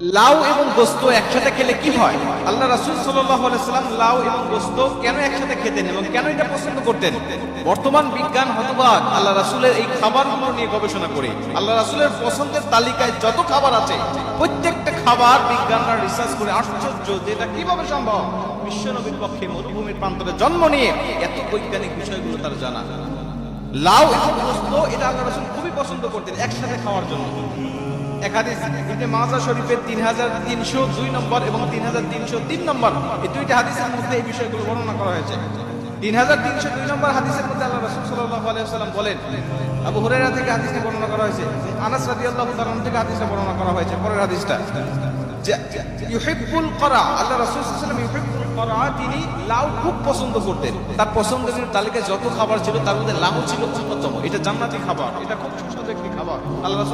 লাউ এবং গোস্ত একসাথে খেলে কি হয়? আল্লাহ রাসুল সাল্লাম লাউ এবং গোস্ত কেন একসাথে খেতেন এবং কেন এটা পছন্দ করতেন? বর্তমান বিজ্ঞান হতবাক, আল্লাহ রাসুলের এই খাবারগুলো নিয়ে গবেষণা করে। আল্লাহ রাসুলের পছন্দের তালিকায় যত খাবার আছে, প্রত্যেকটা খাবার বিজ্ঞানরা রিসার্চ করে আশ্চর্য যে এটা কীভাবে সম্ভব? বিশ্বনবীর পক্ষে মরুভূমির প্রান্তরে জন্ম নিয়ে এত বৈজ্ঞানিক বিষয়গুলো তার জানা। লাউ এবং গোস্ত এটা আল্লাহ রাসুল খুবই পছন্দ করতেন একসাথে খাওয়ার জন্য। এক হাদিস, ইবনে মাজা শরীফের তিন হাজার তিনশো দুই নম্বর এবং তিন হাজার তিনশো তিন নম্বর। এই দুইটা হাদিসের মধ্যে এই বিষয়গুলো বর্ণনা করা হয়েছে। তিন হাজার তিনশো দুই নম্বর হাদিসের মধ্যে আল্লাহ রাসূল সাল্লাল্লাহু আলাইহি ওয়াসাল্লাম বলেন, আবু থেকে হাদিসটা বর্ণনা করা হয়েছে, আনাস রাদিয়াল্লাহু তাআলা থেকে হাদিসটা বর্ণনা করা হয়েছে, পরের হাদিসটা। করা, আল্লাহ করা তিনি লাউ খুব পছন্দ করতেন। তার তালিকায় যত খাবার ছিল তার মধ্যে লাউ ছিল এটা খাবার। এটা একটি খাবার। আল্লাহ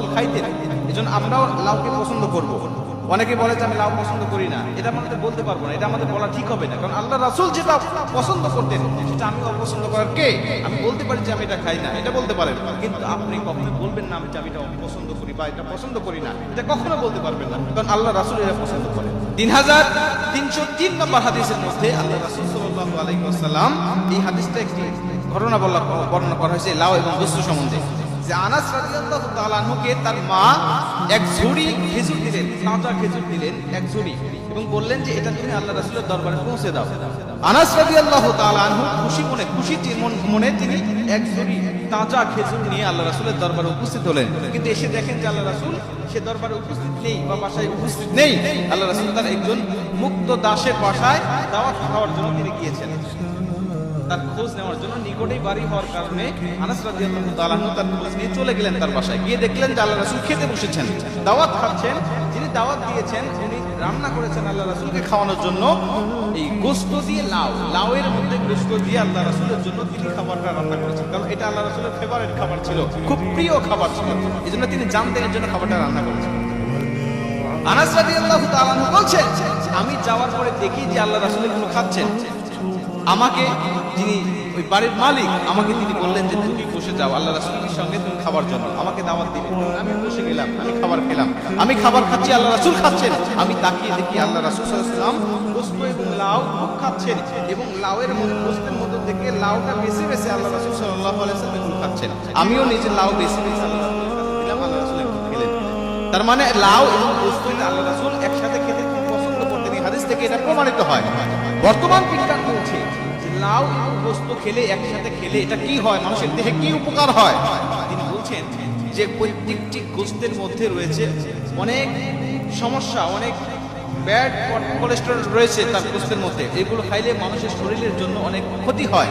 আমরাও লাউকে পছন্দ করব। অনেকে বলে যে আমি লাউ পছন্দ করি না। এটা আমাদের বলতে পারব না। এটা আমাদের বলা ঠিক হবে না। কারণ আল্লাহ রাসূল যেটা পছন্দ করতেন, সেটা আমি অপছন্দ করার কে? আমি বলতে পারি যে আমি এটা খাই না। এটা বলতে পারেন। কিন্তু আপনি কখনো বলবেন না আমি যে আমি এটা অপছন্দ করি বা এটা পছন্দ করি না। এটা কখনো বলতে পারবেন না। কারণ আল্লাহ রাসূল এটা পছন্দ করেন। তিন হাজার তিনশো তিন নম্বর হাদিসের মধ্যে আল্লাহ রাসূল সাল্লাল্লাহু আলাইহি ওয়াসাল্লাম এই হাদিসটা একটি ঘটনা বলা বর্ণনা করা হয়েছে লাউ এবং গোস্ত সম্বন্ধে। যে আনাস রাদিয়াল্লাহু তাআলা আনহুকে তার মা এক ঝুড়ি খেজুর দিলেন, তাজা খেজুর দিলেন, এক ঝুড়ি, এবং বললেন যে এটা তুমি আল্লাহ রাসূলের দরবারে পৌঁছে দাও। আনাস রাদিয়াল্লাহু তাআলা খুশি মনে খুশি মনে তিনি এক ঝুড়ি তাজা খেজুর নিয়ে আল্লাহ রাসূলের দরবারে উপস্থিত হলেন। কিন্তু এসে দেখেন যে আল্লাহ রাসূল সে দরবারে উপস্থিত নেই বা বাসায় উপস্থিত নেই। আল্লাহ রাসূল তার একজন মুক্ত দাসের বাসায় দাওয়াত খাওয়ার জন্য তিনি গিয়েছেন। তার খোঁজ নেওয়ার জন্য নিকটেই বাড়ি হওয়ার কারণে আনাস রাদিয়াল্লাহু তার খোঁজ নিয়ে চলে গেলেন তার বাসায়। গিয়ে দেখলেন যে আল্লাহ রাসূল খেতে বসেছেন। দাওয়াত খাচ্ছেন, যিনি দাওয়াত দিয়েছেন, উনি রান্না করেছেন আল্লাহ রাসূলকে খাওয়ানোর জন্য। এই গোস্ত দিয়ে লাউ, লাউয়ের মধ্যে গোস্ত দিয়ে আল্লাহ রাসূলের জন্য তিনি খাবারটা রান্না করেছেন। কারণ এটা আল্লাহ রাসূলের ফেভারিট খাবার ছিল, খুব প্রিয় খাবার ছিল। এই জন্য তিনি জানতেন এর জন্য খাবারটা রান্না করেছেন। আনাস রাদিয়াল্লাহু তাআলা বলছেন, আমি যাওয়ার পরে দেখি যে আল্লাহ রাসূল এগুলো খাচ্ছেন। আমাকে যিনি ওই বাড়ির মালিক, আমাকে তিনি বললেন যে, তুমি বসে যাও, আল্লাহ রাসূলের সঙ্গে তুমি খাবার জন্য আমাকে দাওয়াত দিলেন। আমি বসে গেলাম, আমি খাবার খেলাম। আমি খাবার খাচ্ছি, আল্লাহ রাসূল খাচ্ছেন। আমি তাকিয়ে দেখি আল্লাহ রাসূল ওয়াসাল্লাম গোশত এবং লাউ খাচ্ছেন এবং লাউয়ের গোশতের মধ্যে থেকে লাউটা বেছে বেছে আল্লাহ রাসূল সাল্লাল্লাহু আলাইহি ওয়াসাল্লাম খাচ্ছেন। আমিও নিজে লাউ বেছে বেছে আল্লাহ রাসূল খেলেন। তার মানে লাউ এবং এটা আল্লাহ রাসূল একসাথে খেতে খুব পছন্দ করতেন। হাদিস থেকে এটা প্রমাণিত হয়। বর্তমান বিজ্ঞান বলছে লাউ এবং গোস্ত খেলে, একসাথে খেলে, এটা কি হয়? মানুষের দেহে কি উপকার হয়? তিনি বলছেন যে প্রত্যেকটি গোস্তের মধ্যে রয়েছে অনেক সমস্যা, অনেক ব্যাড কোলেস্টেরল রয়েছে তার গোস্তের মধ্যে। এগুলো খাইলে মানুষের শরীরের জন্য অনেক ক্ষতি হয়।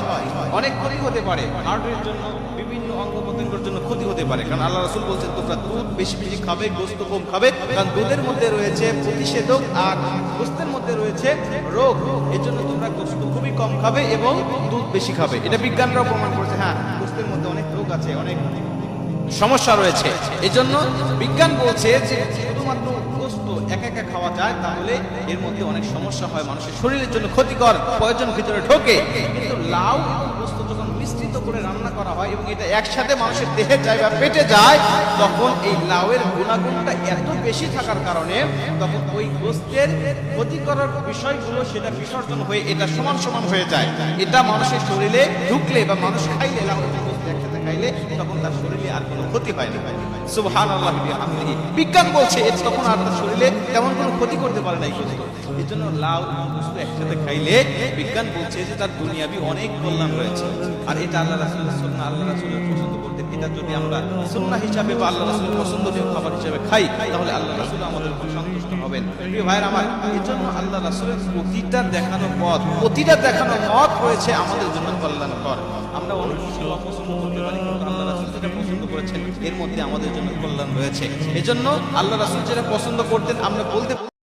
অনেক ক্ষতি হতে পারে। হার্টের জন্য, বিভিন্ন অঙ্গ প্রত্যঙ্গের জন্য ক্ষতি হতে পারে। কারণ আল্লাহ রাসূল বলছেন, তোমরা দুধ বেশি বেশি খাবে, গোস্ত কম খাবে। কারণ দুধের মধ্যে রয়েছে প্রতিষেধক আর গোস্তের মধ্যে রয়েছে রোগ। এর জন্য তোমরা গোস্ত খুবই কম খাবে এবং দুধ বেশি খাবে। এটা বিজ্ঞানরাও প্রমাণ করেছে। হ্যাঁ গোস্তের মধ্যে অনেক রোগ আছে, অনেক সমস্যা রয়েছে। এজন্য বিজ্ঞান বলছে যে শুধুমাত্র একা একা খাওয়া যায়, তাহলে এর মধ্যে অনেক সমস্যা হয়। মানুষের শরীরের জন্য ক্ষতিকর প্রয়োজন ভিতরে ঢোকে। কিন্তু লাউ গোস্ত যখন মিশ্রিত করে রান্না করা হয় এবং এটা একসাথে মানুষের দেহে যায় বা পেটে যায়, তখন এই লাউয়ের গুণাগুণটা এত বেশি থাকার কারণে তখন ওই গোস্তের ক্ষতিকর বিষয়গুলো সেটা বিসর্জন হয়ে এটা সমান সমান হয়ে যায়। এটা মানুষের শরীরে ঢুকলে বা মানুষ খাইলে লাউ একসাথে খাইলে তখন তার শরীরে আর কোনো ক্ষতি হয় না সুবহান আল্লাহ বিজ্ঞান বলছে এর তখন আর তার শরীরে তেমন কোনো ক্ষতি করতে পারে না এই এই জন্য লাউ এবং একসাথে খাইলে বিজ্ঞান বলছে যে তার দুনিয়াবি অনেক কল্যাণ রয়েছে। আর এটা আল্লাহ রাসুলের সুন্নাহ। আল্লাহ রাসুলের পছন্দ করতে এটা যদি আমরা সুন্নাহ হিসাবে বা আল্লাহ রাসুলের পছন্দনীয় খাবার হিসাবে খাই, তাহলে আল্লাহ রাসুল আমাদের সন্তুষ্ট হবেন। প্রিয় ভাইয়ের আমার এই জন্য আল্লাহ রাসুলের প্রতিটা দেখানো পথ, প্রতিটা দেখানো মত রয়েছে আমাদের জন্য কল্যাণকর। আমরা অনেক কিছু অপছন্দ করেছেন, এর মধ্যে আমাদের জন্য কল্যাণ রয়েছে। এজন্য আল্লাহ রাসুল যেটা পছন্দ করতেন, আমরা বলতে